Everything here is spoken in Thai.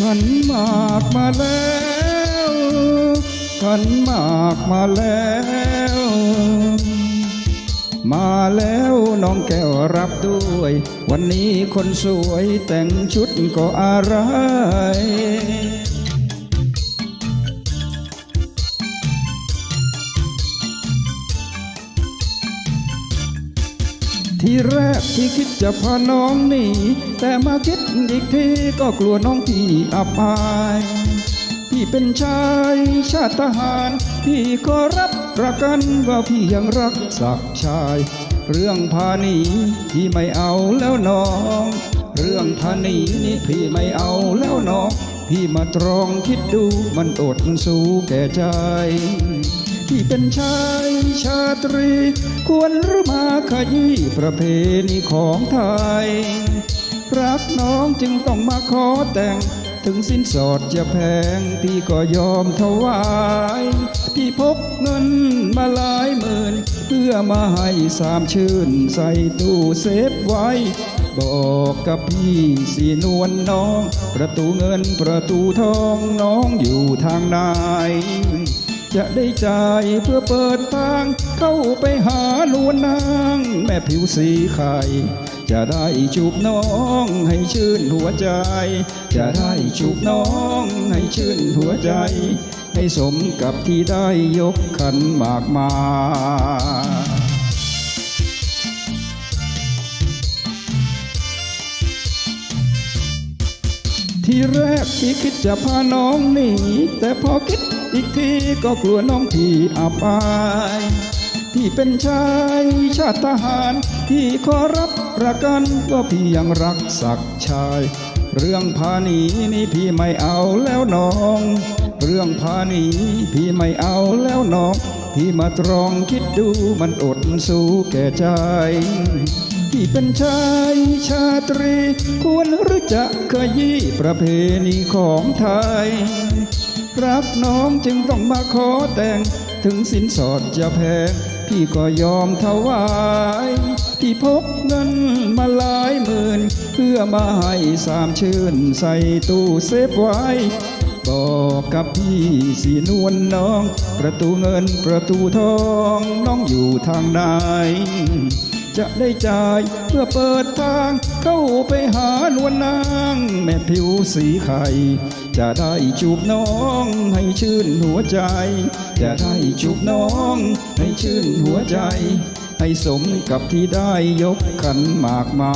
ขันหมากมาแล้วขันหมากมาแล้ว มาแล้วน้องแก้วรับด้วย วันนี้คนสวยแต่งชุดก็อะไร ที่แรกที่คิดจะพาน้องหนีแต่มาคิดอีกทีก็กลัวน้องพี่อับอายพี่เป็นชายชาติทหาร พี่ก็รับประกันว่าพี่ยังรักสักชาย เรื่องพาหนีพี่ไม่เอาแล้วน้อง เรื่องพาหนีนี่พี่ไม่เอาแล้วน้อง พี่มาตรองคิดดูมันอดสู้แก่ใจ ที่เป็นชายชาตรี ควรหรือมาขยี้ประเพณีของไทย รักน้องจึงต้องมาขอแต่ง ถึงสินสอดจะแพงพี่ก็ยอมถวาย พี่พกเงินมาหลายหมื่น เพื่อมาให้สามชื่นใส่ตู้เซฟไว้บอกกับพี่สีนวลน้อง ประตูเงินประตูทองน้องอยู่ทางไหน จะได้จ่ายเพื่อเปิดทาง เข้าไปหาลวนนาง แม่ผิวสีไข่จะได้จูบน้องให้ชื่นหัวใจ จะได้จูบน้องให้ชื่นหัวใจ ให้สมกับที่ได้ยกขันมากมา ทีแรกที่คิดจะพาน้องหนีแต่พอคิดอีกทีก็กลัวน้องพี่อับอายพี่เป็นชายชาติทหารพี่ขอรับประกันว่าพี่ยังรักสักชาย เรื่องพาหนีนี่พี่ไม่เอาแล้วน้อง เรื่องพาหนีพี่ไม่เอาแล้วน้อง พี่มาตรองคิดดูมันอดสู้แก่ใจ ที่เป็นชายชาตรี ควรรือจะขยี้ประเพณีของไทย รักน้องจึงต้องมาขอแต่ง ถึงสินสอดจะแพงพี่ก็ยอมถวายพี่พกเงินมาหลายหมื่น เพื่อมาให้สามชื่นใส่ตู้เซฟไว้บอกกับพี่สีนวลน้อง ประตูเงินประตูทองน้องอยู่ทางไหน จะได้จ่ายเพื่อเปิดทาง เข้าไปหานวลนาง แม่ผิวสีไข่ จะได้จูบน้องให้ชื่นหัวใจ จะได้จูบน้องให้ชื่นหัวใจ ให้สมกับที่ได้ยกขันหมากมา